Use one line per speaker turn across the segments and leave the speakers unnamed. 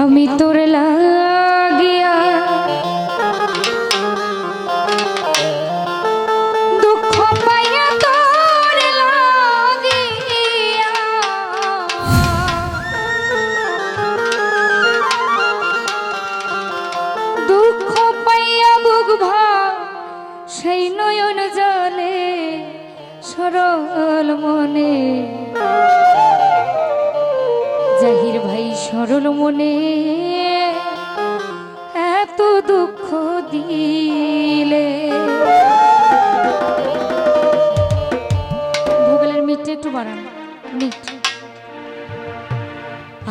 আমি তোর লাগিয়া দুঃখ পাইয়া দুঃখ পাইয়া বুক সেই নয়ন জলে সরল মনে। জাহির ভাই সরল মনে এত দুঃখ দিলে। ভূগোলের মিটটা একটু বাড়ান মিট।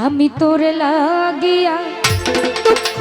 আমি তোরে লাগিয়া দুঃখ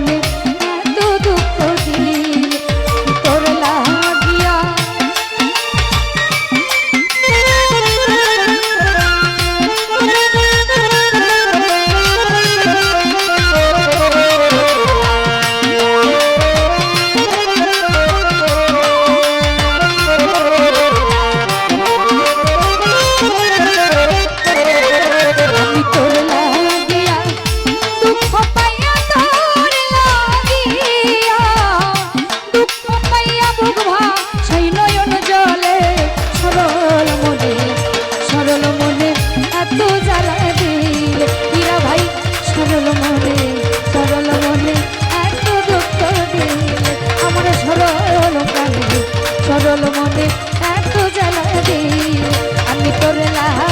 মনে por la